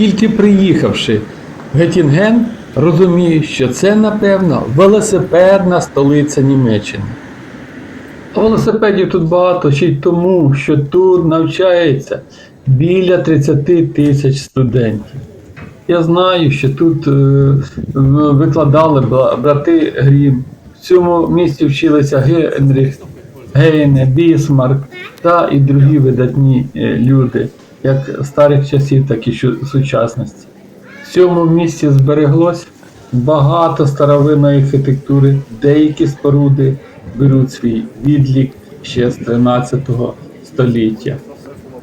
Тільки приїхавши в Геттінген, розумію, що це, напевно, велосипедна столиця Німеччини. А велосипедів тут багато ще й тому, що тут навчається біля 30 тисяч студентів. Я знаю, що тут е, викладали брати Грім. В цьому місті вчилися Генріх, Гейне, Бісмарк та і другі видатні е, люди, як старих часів, так і сучасності. В цьому місті збереглось багато старовинної архітектури, деякі споруди беруть свій відлік ще з 13 століття.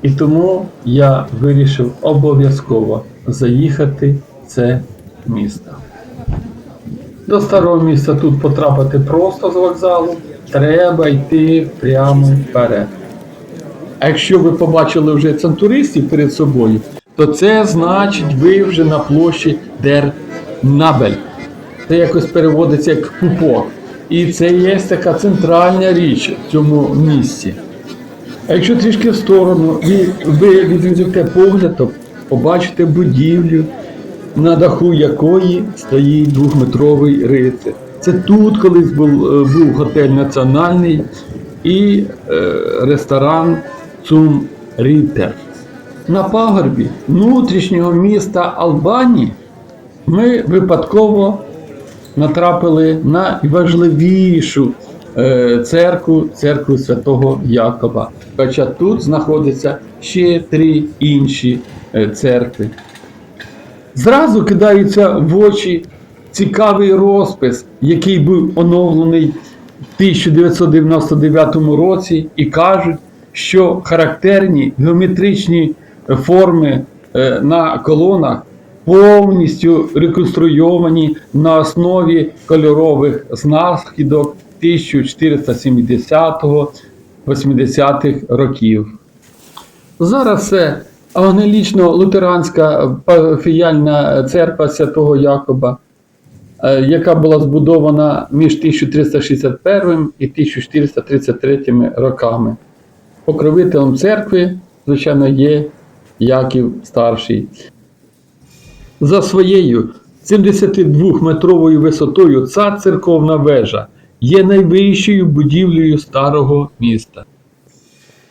І тому я вирішив обов'язково заїхати в це місто. До старого міста тут потрапити просто з вокзалу, треба йти прямо вперед. А якщо ви побачили вже центуристів перед собою, то це значить ви вже на площі Дер Набель. Це якось переводиться як пупок. І це є така центральна річ в цьому місці. А якщо трішки в сторону ви, ви відведете погляд, то побачите будівлю, на даху якої стоїть двохметровий рицар. Це тут колись був, е, був готель національний і е, ресторан Цум Рітер. На пагорбі внутрішнього міста Албанії ми випадково натрапили на важливішу е, церкву, церкву Святого Якова. Хоча тут знаходяться ще три інші е, церкви. Зразу кидається в очі цікавий розпис, який був оновлений в 1999 році, і кажуть, що характерні геометричні форми е, на колонах повністю реконструйовані на основі кольорових знахідок 1470-80-х років. Зараз це евангелічно-лютеранська парафіяльна церква Святого Якоба, е, яка була збудована між 1361 і 1433 роками. Покровителем церкви, звичайно, є Яків Старший. За своєю 72-метровою висотою ця церковна вежа є найвищою будівлею старого міста.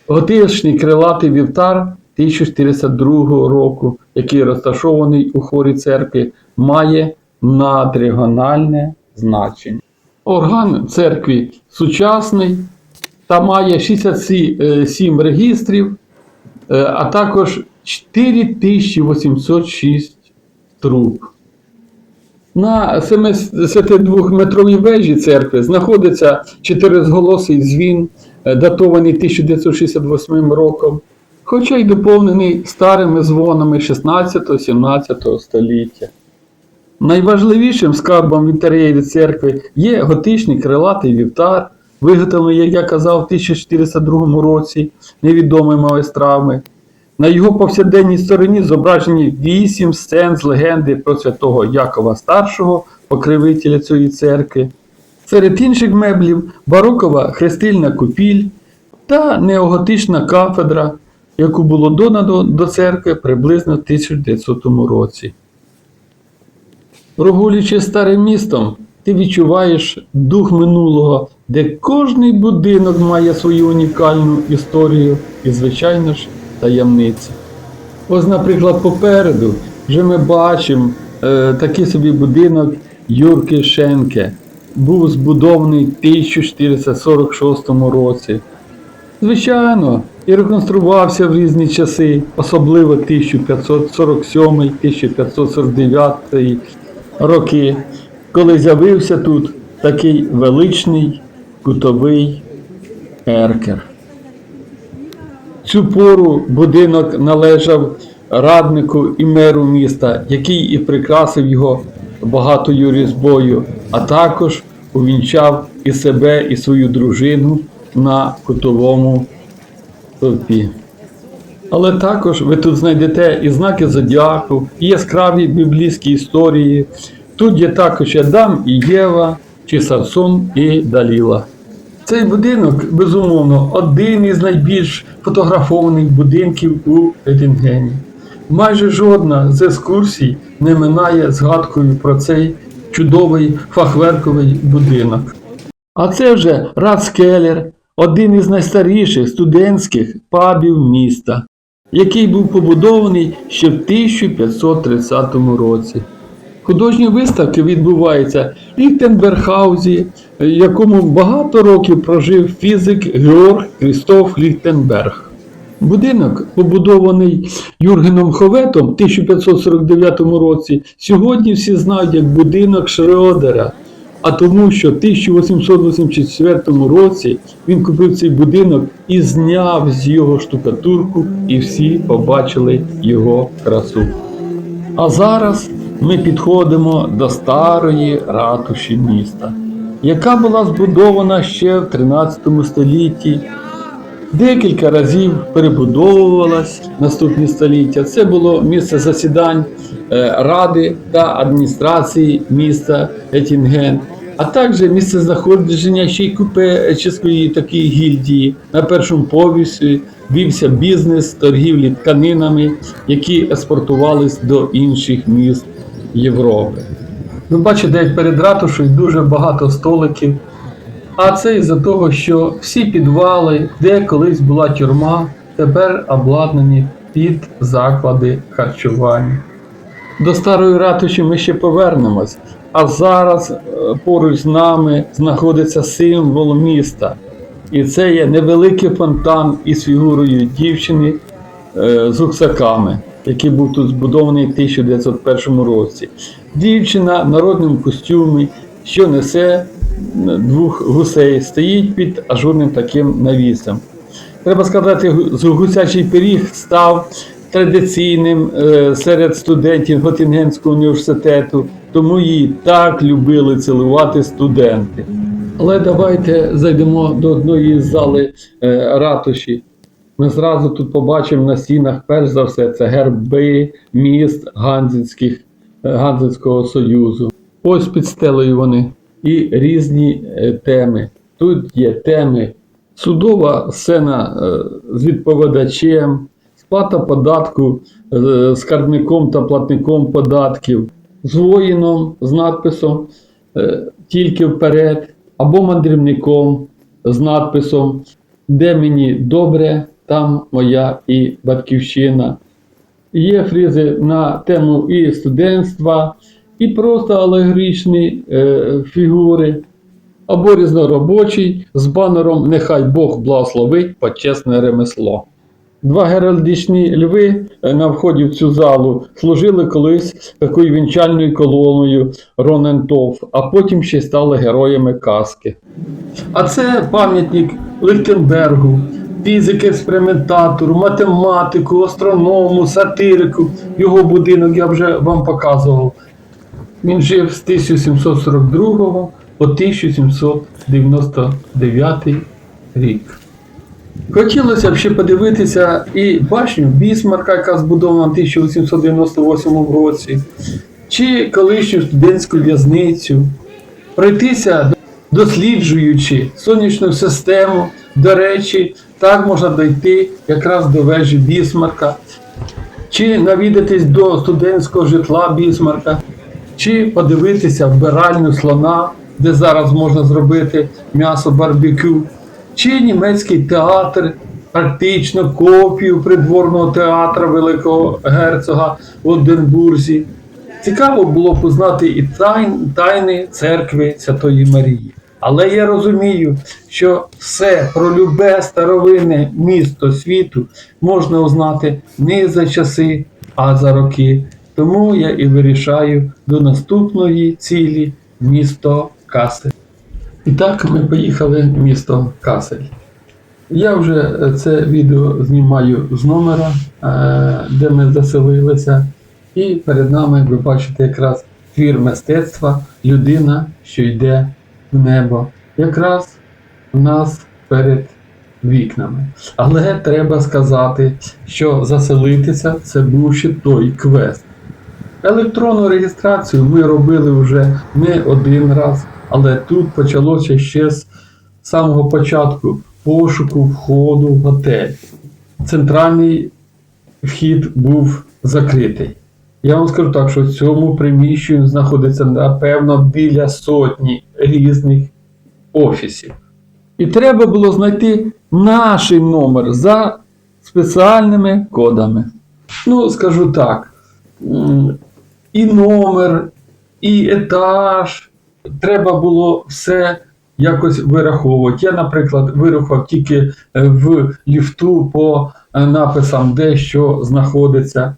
Готичний крилатий вівтар 1402 року, який розташований у хорі церкви, має надрегональне значення. Орган церкви сучасний та має 67 регістрів, е, а також 4806 труб. На 72-метровій вежі церкви знаходиться чотиризголосий дзвін, е, датований 1968 роком, хоча й доповнений старими дзвонами 16-17 століття. Найважливішим скарбом інтер'єрі церкви є готичний крилатий вівтар, виготовлений, як я казав, в 1402 році невідомими майстрами. На його повсякденній стороні зображені вісім сцен з легенди про святого Якова Старшого, покривителя цієї церкви. Серед інших меблів барокова хрестильна купіль та неоготична кафедра, яку було додано до церкви приблизно в 1900 році. Прогулюючи старим містом, ти відчуваєш дух минулого, де кожний будинок має свою унікальну історію і, звичайно ж, таємниці. Ось, наприклад, попереду вже ми бачимо е, такий собі будинок Юрки Шенке. Був збудований в 1446 році. Звичайно, і реконструвався в різні часи, особливо 1547-1549 роки, коли з'явився тут такий величний кутовий еркер. Цю пору будинок належав раднику і меру міста, який і прикрасив його багатою різьбою, а також увінчав і себе, і свою дружину на кутовому стовпі. Але також ви тут знайдете і знаки зодіаку, і яскраві біблійські історії. Тут є також Адам і Єва, чи Самсон і Даліла. Цей будинок, безумовно, один із найбільш фотографованих будинків у Едингені. Майже жодна з екскурсій не минає згадкою про цей чудовий фахверковий будинок. А це вже Рацкеллер, один із найстаріших студентських пабів міста, який був побудований ще в 1530 році. Художні виставки відбуваються в Ліхтенбергхаузі, в якому багато років прожив фізик Георг Крістоф Ліхтенберг. Будинок, побудований Юргеном Ховетом в 1549 році, сьогодні всі знають як будинок Шреодера, а тому, що в 1884 році він купив цей будинок і зняв з його штукатурку, і всі побачили його красу. А зараз ми підходимо до старої ратуші міста, яка була збудована ще в 13 столітті. Декілька разів перебудовувалась наступні століття. Це було місце засідань е, ради та адміністрації міста Етінген, а також місце знаходження ще й купечеської такої гільдії. На першому поверсі вівся бізнес торгівлі тканинами, які експортувались до інших міст Європи. Ви бачите, як перед ратушею дуже багато столиків. А це із-за того, що всі підвали, де колись була тюрма, тепер обладнані під заклади харчування. До старої ратуші ми ще повернемось. А зараз е, поруч з нами знаходиться символ міста. І це є невеликий фонтан із фігурою дівчини е, з гуксаками, який був тут збудований в 1901 році. Дівчина в народному костюмі, що несе двох гусей, стоїть під ажурним таким навісом. Треба сказати, гусячий пиріг став традиційним е, серед студентів Готінгенського університету, тому її так любили цілувати студенти. Але давайте зайдемо до одної зали е, ратуші. Ми зразу тут побачимо на стінах, перш за все, це герби міст Ганзицьких, е, Союзу. Ось під стелею вони. І різні е, теми. Тут є теми судова сцена е, з відповідачем, сплата податку е, скарбником та платником податків, з воїном з надписом тільки вперед, або мандрівником з надписом Де мені добре, там моя і батьківщина. Є фрізи на тему і студентства, і просто алегоричні е, фігури, або різноробочий з банером Нехай Бог благословить почесне ремесло. Два геральдичні льви е, на вході в цю залу служили колись такою вінчальною колоною Ронентов, а потім ще стали героями казки. А це пам'ятник Лихтенбергу, фізик-експериментатору, математику, астроному, сатирику. Його будинок я вже вам показував. Він жив з 1742 по 1799 рік. Хотілося б ще подивитися і башню Бісмарка, яка збудована в 1898 році, чи колишню студентську в'язницю, пройтися, досліджуючи сонячну систему. До речі, так можна дойти якраз до вежі Бісмарка, чи навідатись до студентського житла Бісмарка, чи подивитися вбиральню слона, де зараз можна зробити м'ясо барбекю, чи німецький театр, практично копію придворного театру Великого герцога в Оденбурзі. Цікаво було познати і тайни церкви Святої Марії. Але я розумію, що все про любе старовинне місто світу можна узнати не за часи, а за роки. Тому я і вирішаю до наступної цілі місто Касель. І так ми поїхали в місто Касель. Я вже це відео знімаю з номера, е, де ми заселилися, і перед нами ви бачите якраз твір мистецтва людина, що йде небо. Якраз у нас перед вікнами. Але треба сказати, що заселитися це був ще той квест. Електронну реєстрацію ми робили вже не один раз, але тут почалося ще з самого початку пошуку входу в готель. Центральний вхід був закритий. Я вам скажу так, що в цьому приміщенні знаходиться напевно біля сотні різних офісів. І треба було знайти наш номер за спеціальними кодами. Ну, скажу так, і номер, і етаж. Треба було все якось вираховувати. Я, наприклад, вирахував тільки е, в ліфту по е, написам, де що знаходиться.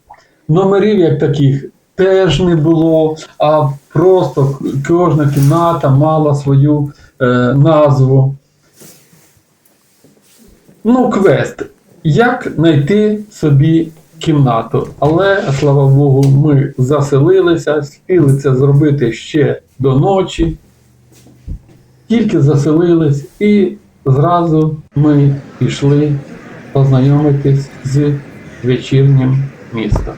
Номерів як таких теж не було, а просто кожна кімната мала свою е, назву. Ну, квест. Як знайти собі кімнату? Але, слава Богу, ми заселилися, спіли це зробити ще до ночі. Тільки заселились і зразу ми пішли познайомитись з вечірнім містом.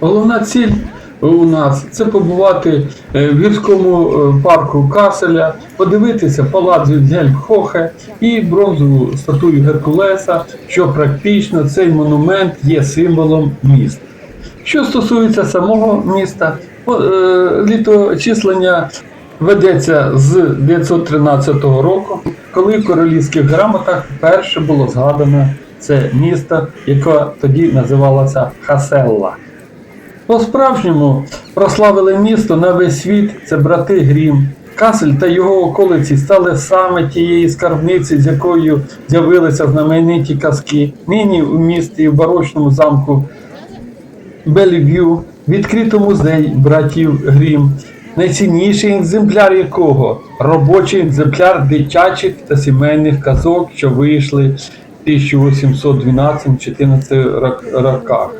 Головна ціль у нас це побувати е, в гірському е, парку Каселя, подивитися палац Вільгельм Хохе і бронзову статую Геркулеса, що практично цей монумент є символом міста. Що стосується самого міста, е, літочислення ведеться з 913 року, коли в королівських грамотах вперше було згадано це місто, яке тоді називалося Хаселла. По-справжньому прославили місто на весь світ це брати Грім. Касель та його околиці стали саме тією скарбниці, з якою з'явилися знамениті казки. Нині у місті в барочному замку Белів'ю відкрито музей братів Грім, найцінніший екземпляр якого робочий екземпляр дитячих та сімейних казок, що вийшли в 1812-14 роках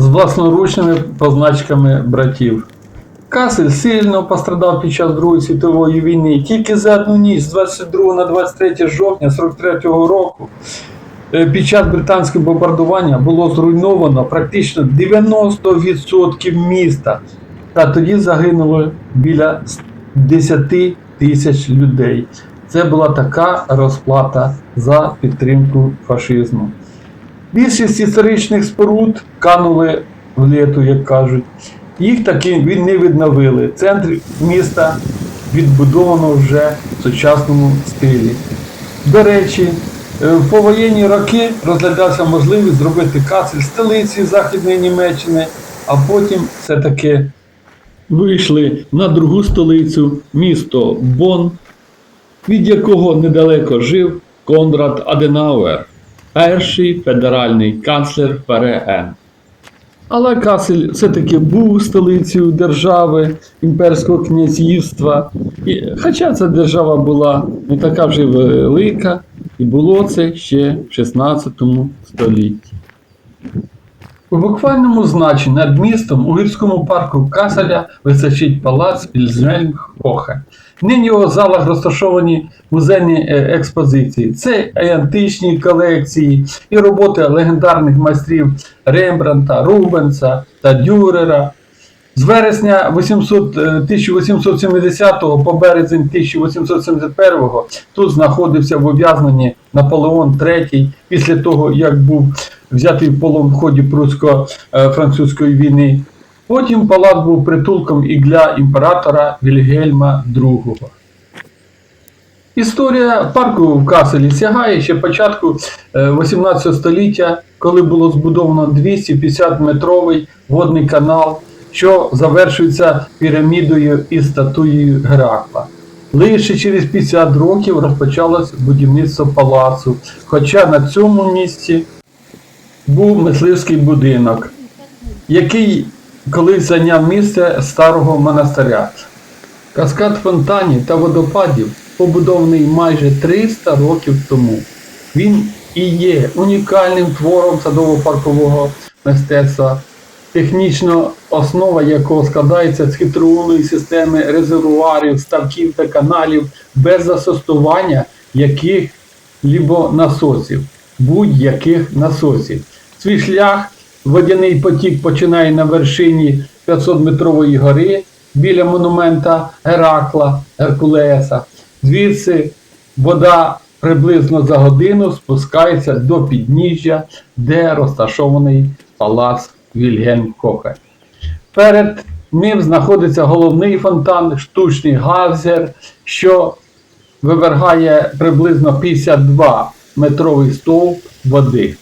з власноручними позначками братів. Касель сильно пострадав під час Другої світової війни. Тільки за одну ніч з 22 на 23 жовтня 43-го року е, під час британського бомбардування було зруйновано практично 90% міста. Та тоді загинуло біля 10 тисяч людей. Це була така розплата за підтримку фашизму. Більшість історичних споруд канули в літу, як кажуть. Їх таки не відновили. Центр міста відбудовано вже в сучасному стилі. До речі, е, в повоєнні роки розглядався можливість зробити Касель столиці Західної Німеччини, а потім все-таки вийшли на другу столицю, місто Бонн, від якого недалеко жив Конрад Аденауер, перший федеральний канцлер ФРН. Але Касель все-таки був столицею держави імперського князівства. І, хоча ця держава була не така вже велика, і було це ще в 16 столітті. У буквальному значенні над містом у гірському парку Каселя височить палац Вільзельм Хохе. Нині у залах розташовані музейні е, експозиції. Це і античні колекції, і роботи легендарних майстрів Рембранта, Рубенса та Дюрера. З вересня 800, е, 1870 по березень 1871 тут знаходився в ув'язненні Наполеон III після того, як був взятий в полон в ході прусько-французької війни. Потім палац був притулком і для імператора Вільгельма II. Історія парку в Каселі сягає ще початку е, 18 століття, коли було збудовано 250-метровий водний канал, що завершується пірамідою із статуєю Геракла. Лише через 50 років розпочалось будівництво палацу, хоча на цьому місці був мисливський будинок, який колись зайняв місце старого монастиря. Каскад фонтанів та водопадів побудований майже 300 років тому. Він і є унікальним твором садово-паркового мистецтва, технічна основа якого складається з хитроумної системи резервуарів, ставків та каналів без застосування яких-либо насосів, будь-яких насосів. Свій шлях водяний потік починає на вершині 500-метрової гори біля монумента Геракла Геркулеса. Звідси вода приблизно за годину спускається до підніжжя, де розташований палац Вільгельм Кохар. Перед ним знаходиться головний фонтан, штучний гавзер, що вивергає приблизно 52 метровий стовп води.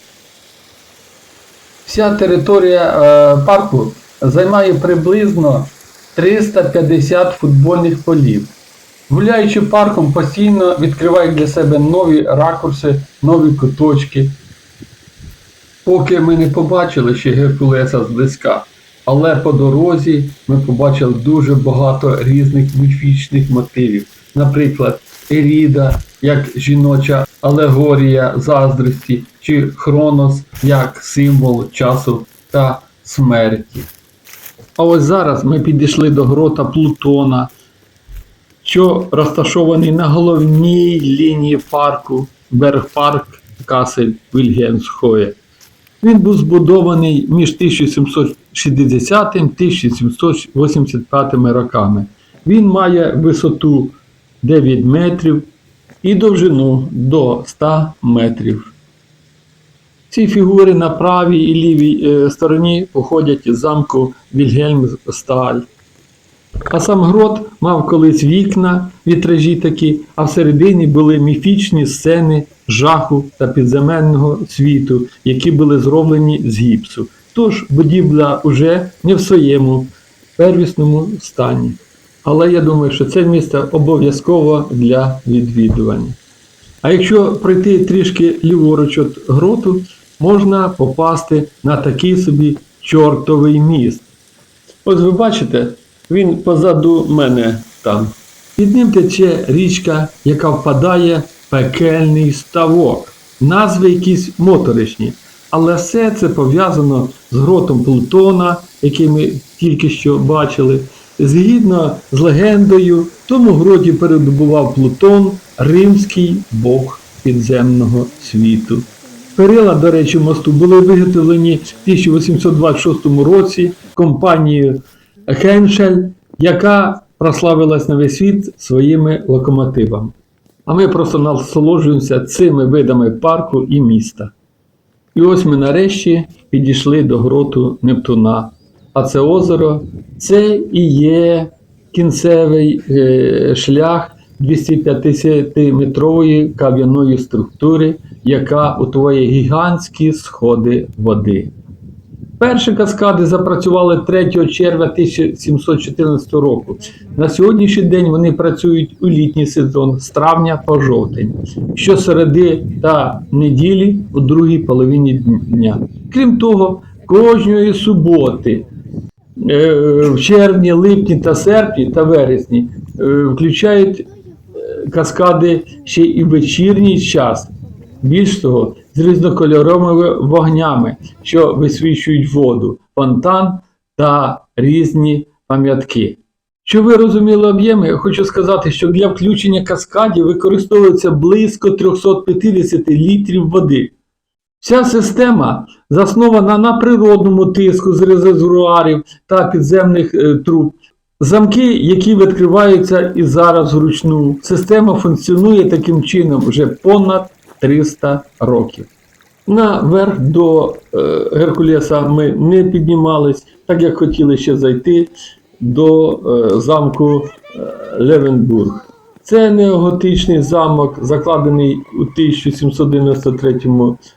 Вся територія е, парку займає приблизно 350 футбольних полів. Гуляючи парком, постійно відкривають для себе нові ракурси, нові куточки. Поки ми не побачили ще Геркулеса зблизька, але по дорозі ми побачили дуже багато різних міфічних мотивів. Наприклад, Еріда як жіноча алегорія заздрості, чи Хронос як символ часу та смерті. А ось зараз ми підійшли до грота Плутона, що розташований на головній лінії парку Бергпарк Касель Вільгельмсхоє. Він був збудований між 1760 і 1785 роками. Він має висоту 9 метрів і довжину до 100 метрів. Ці фігури на правій і лівій е, стороні походять із замку Вільгельмсталь. А сам грот мав колись вікна, вітражі такі, а всередині були міфічні сцени жаху та підземельного світу, які були зроблені з гіпсу. Тож будівля уже не в своєму первісному стані. Але я думаю, що це місце обов'язково для відвідування. А якщо пройти трішки ліворуч від гроту, можна попасти на такий собі чортовий міст. Ось ви бачите, він позаду мене там. Під ним тече річка, яка впадає в пекельний ставок. Назви якісь моторишні. Але все це пов'язано з гротом Плутона, який ми тільки що бачили. Згідно з легендою, в тому гроті перебував Плутон, римський бог підземного світу. Перила, до речі, мосту були виготовлені в 1826 році компанією Хеншель, яка прославилась на весь світ своїми локомотивами. А ми просто насолоджуємося цими видами парку і міста. І ось ми нарешті підійшли до гроту Нептуна. А це озеро це і є кінцевий е, шлях 250-метрової кам'яної структури, яка утворює гігантські сходи води. Перші каскади запрацювали 3 червня 1714 року. На сьогоднішній день вони працюють у літній сезон з травня по жовтень, щосереди та неділі у другій половині дня. Крім того, кожної суботи в червні, липні та серпні та вересні е, включають е, каскади ще і в вечірній час. Більш того, з різнокольоровими вогнями, що висвічують воду, фонтан та різні пам'ятки. Щоб ви розуміли об'єми, хочу сказати, що для включення каскадів використовується близько 350 літрів води. Вся система заснована на природному тиску з резервуарів та підземних е, труб. Замки, які відкриваються і зараз вручну. Система функціонує таким чином вже понад 300 років. Наверх до е, Геркулеса ми не піднімались, так як хотіли ще зайти до е, замку Левенбург. Це неоготичний замок, закладений у 1793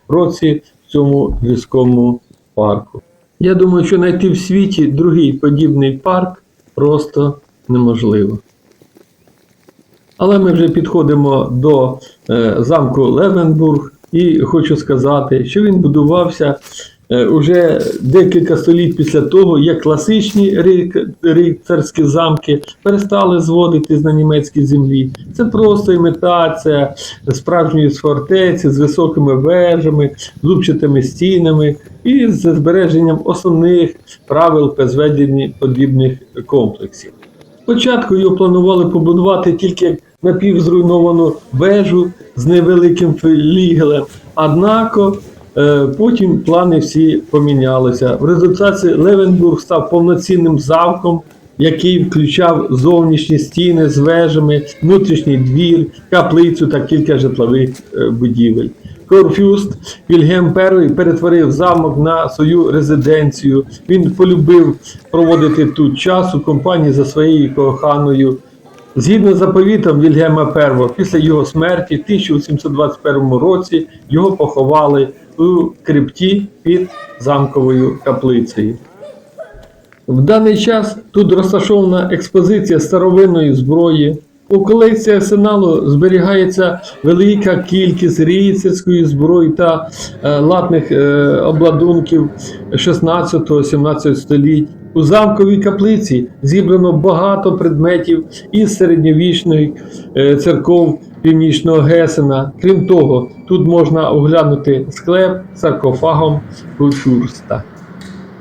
році в цьому гірському парку. Я думаю, що знайти в світі другий подібний парк просто неможливо. Але ми вже підходимо до е, замку Левенбург і хочу сказати, що він будувався уже декілька століть після того, як класичні ри- рицарські замки перестали зводитись на німецькій землі. Це просто імітація справжньої фортеці з високими вежами, зубчатими стінами і з збереженням основних правил при зведенні подібних комплексів. Спочатку його планували побудувати тільки напівзруйновану вежу з невеликим флігелем, однак е, потім плани всі помінялися. В результаті Левенбург став повноцінним замком, який включав зовнішні стіни з вежами, внутрішній двір, каплицю та кілька житлових е, будівель. Корфюст Вільгельм І перетворив замок на свою резиденцію. Він полюбив проводити тут час у компанії за своєю коханою. Згідно з заповітом Вільгельма І, після його смерті в 1721 році його поховали у крипті під замковою каплицею. В даний час тут розташована експозиція старовинної зброї. У колекції арсеналу зберігається велика кількість рицарської зброї та е, латних е, обладунків 16-17 століть. У замковій каплиці зібрано багато предметів із середньовічних е, церков північного Гесена. Крім того, тут можна оглянути склеп саркофагом Курфюрста.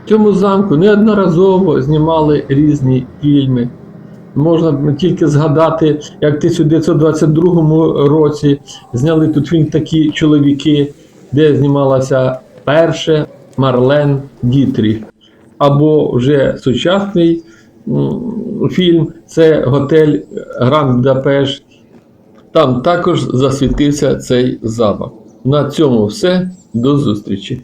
В цьому замку неодноразово знімали різні фільми. Можна тільки згадати, як в 1922 році зняли тут фільм такі чоловіки, де знімалася перше Марлен Дітріх. Або вже сучасний фільм це готель Гранд Будапешт. Там також засвітився цей замок. На цьому все. До зустрічі!